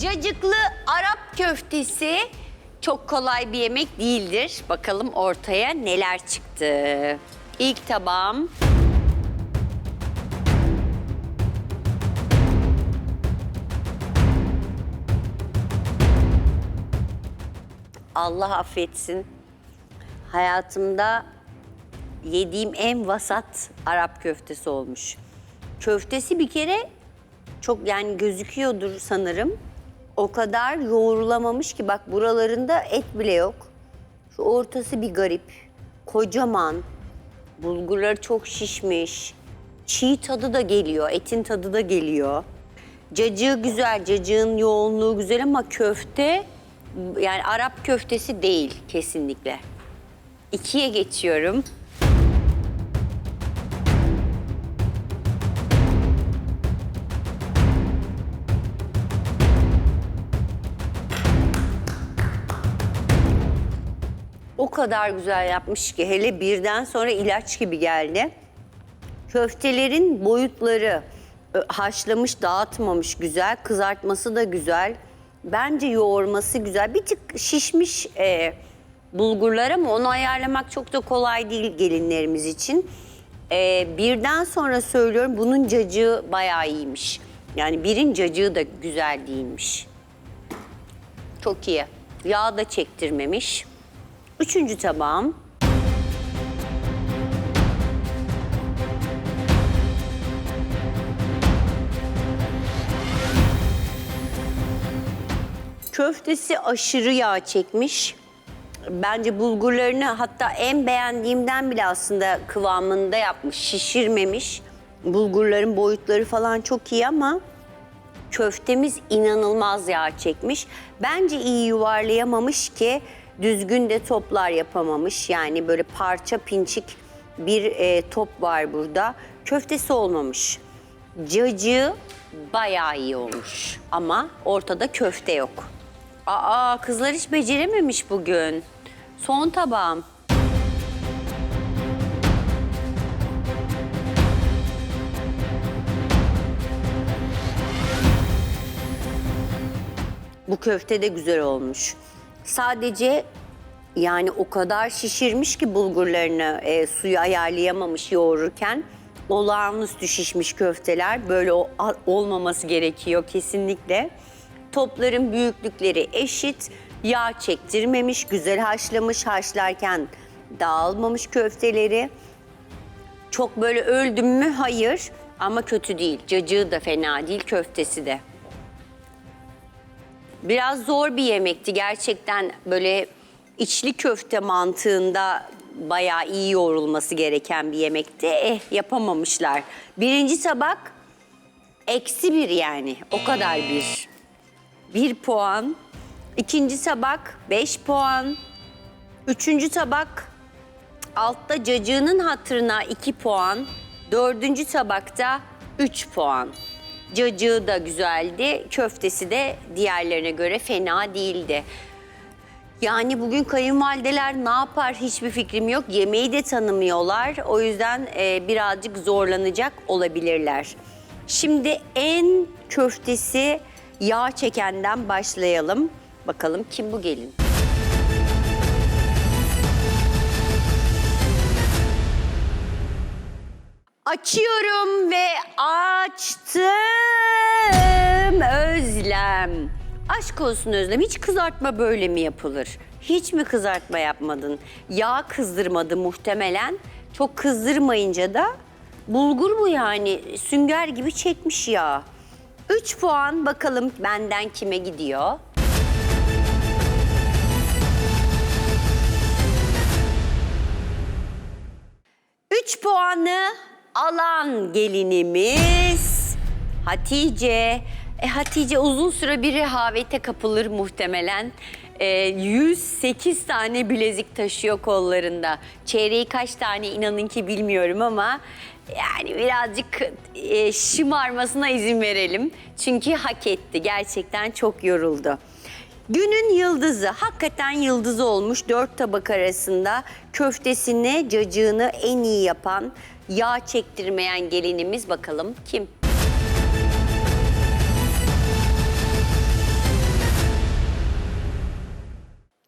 Cacıklı Arap köftesi çok kolay bir yemek değildir. Bakalım ortaya neler çıktı. İlk tabağım Allah affetsin. Hayatımda yediğim en vasat Arap köftesi olmuş. Köftesi bir kere çok yani gözüküyordur sanırım. O kadar yoğrulamamış ki bak buralarında et bile yok. Şu ortası bir garip. Kocaman. Bulgurları çok şişmiş. Çiğ tadı da geliyor, etin tadı da geliyor. Cacığı güzel, cacığın yoğunluğu güzel ama köfte yani Arap köftesi değil kesinlikle. İkiye geçiyorum. O kadar güzel yapmış ki hele birden sonra ilaç gibi geldi. Köftelerin boyutları ö, haşlamış, dağıtmamış güzel, kızartması da güzel. Bence yoğurması güzel. Bir tık şişmiş e, bulgurlar ama onu ayarlamak çok da kolay değil gelinlerimiz için. E, birden sonra söylüyorum bunun cacığı bayağı iyiymiş. Yani birin cacığı da güzel değilmiş. Çok iyi. Yağ da çektirmemiş. Üçüncü tabağım. Köftesi aşırı yağ çekmiş. Bence bulgurlarını hatta en beğendiğimden bile aslında kıvamında yapmış, şişirmemiş. Bulgurların boyutları falan çok iyi ama köftemiz inanılmaz yağ çekmiş. Bence iyi yuvarlayamamış ki düzgün de toplar yapamamış. Yani böyle parça pinçik bir e, top var burada. Köftesi olmamış. Cacığı bayağı iyi olmuş ama ortada köfte yok. Aa kızlar hiç becerememiş bugün. Son tabağım. Bu köfte de güzel olmuş. Sadece yani o kadar şişirmiş ki bulgurlarını e, suyu ayarlayamamış yoğururken. Olağanüstü şişmiş köfteler. Böyle o- olmaması gerekiyor kesinlikle. Topların büyüklükleri eşit. Yağ çektirmemiş, güzel haşlamış. Haşlarken dağılmamış köfteleri. Çok böyle öldüm mü? Hayır. Ama kötü değil. Cacığı da fena değil, köftesi de. Biraz zor bir yemekti gerçekten böyle içli köfte mantığında bayağı iyi yoğrulması gereken bir yemekti. Eh yapamamışlar. Birinci tabak eksi bir yani o kadar bir. Bir puan. İkinci tabak beş puan. Üçüncü tabak altta cacığının hatırına 2 puan. Dördüncü tabakta 3 puan. Cacığı da güzeldi, köftesi de diğerlerine göre fena değildi. Yani bugün kayınvalideler ne yapar hiçbir fikrim yok. Yemeği de tanımıyorlar. O yüzden e, birazcık zorlanacak olabilirler. Şimdi en köftesi yağ çekenden başlayalım. Bakalım kim bu gelin? Açıyorum ve açtım Özlem. Aşk olsun Özlem hiç kızartma böyle mi yapılır? Hiç mi kızartma yapmadın? Yağ kızdırmadı muhtemelen. Çok kızdırmayınca da bulgur bu yani sünger gibi çekmiş yağ. 3 puan bakalım benden kime gidiyor? Üç puanı alan gelinimiz Hatice. E, Hatice uzun süre bir rehavete kapılır muhtemelen. E, 108 tane bilezik taşıyor kollarında. Çeyreği kaç tane inanın ki bilmiyorum ama yani birazcık e, şımarmasına izin verelim. Çünkü hak etti. Gerçekten çok yoruldu. Günün yıldızı, hakikaten yıldızı olmuş dört tabak arasında köftesini, cacığını en iyi yapan, yağ çektirmeyen gelinimiz bakalım kim?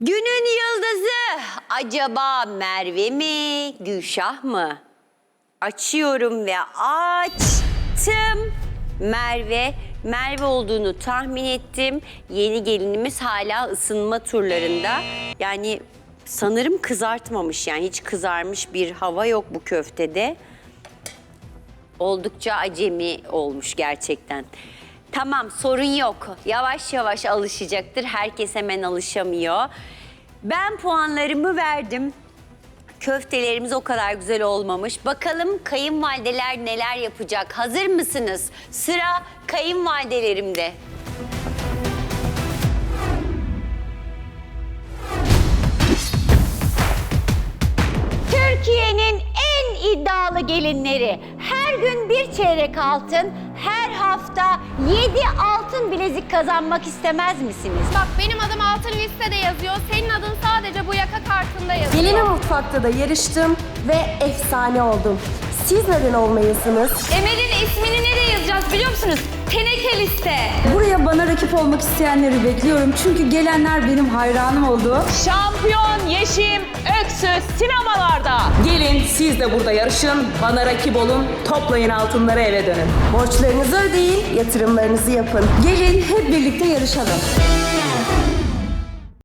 Günün yıldızı acaba Merve mi, Gülşah mı? Açıyorum ve açtım. Merve, Merve olduğunu tahmin ettim. Yeni gelinimiz hala ısınma turlarında. Yani sanırım kızartmamış yani hiç kızarmış bir hava yok bu köftede. Oldukça acemi olmuş gerçekten. Tamam sorun yok. Yavaş yavaş alışacaktır. Herkes hemen alışamıyor. Ben puanlarımı verdim. Köftelerimiz o kadar güzel olmamış. Bakalım kayınvalideler neler yapacak? Hazır mısınız? Sıra kayınvalidelerimde. Türkiye'nin en iddialı gelinleri. Gün bir çeyrek altın, her hafta 7 altın bilezik kazanmak istemez misiniz? Bak benim adım altın listede yazıyor. Senin adın sadece bu yaka kartında yazıyor. Gelin mutfakta da yarıştım ve efsane oldum. Siz neden olmayasınız? Emel'in ismini nereye yazacağız biliyor musunuz? Teneke liste. Buraya bana rakip olmak isteyenleri bekliyorum. Çünkü gelenler benim hayranım oldu. Şampiyon Yeşim Öksüz sinemalarda. Gelin siz de burada yarışın, bana rakip olun, toplayın altınları eve dönün. Borçlarınızı ödeyin, yatırımlarınızı yapın. Gelin hep birlikte yarışalım.